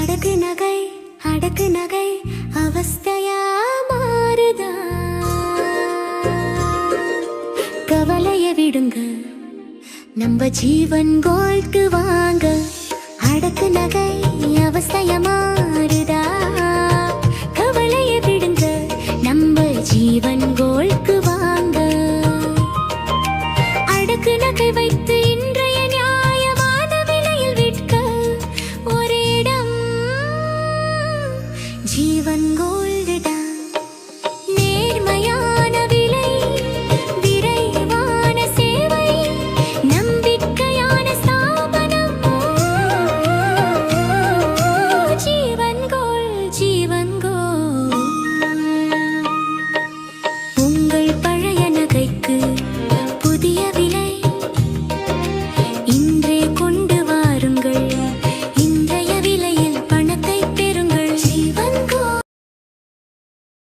அடகு நகை அடகு நகை அவஸ்தையா மாறுதா? கவலைய விடுங்க நம்ம ஜீவன் கோல்க்கு வாங்க. அடக்கு நகை அவஸ்தைய மாறுதா? கவலைய விடுங்க நம்ம ஜீவன் கோல்க்கு வாங்க. அடக்கு நகை வைத்து जीवन गोल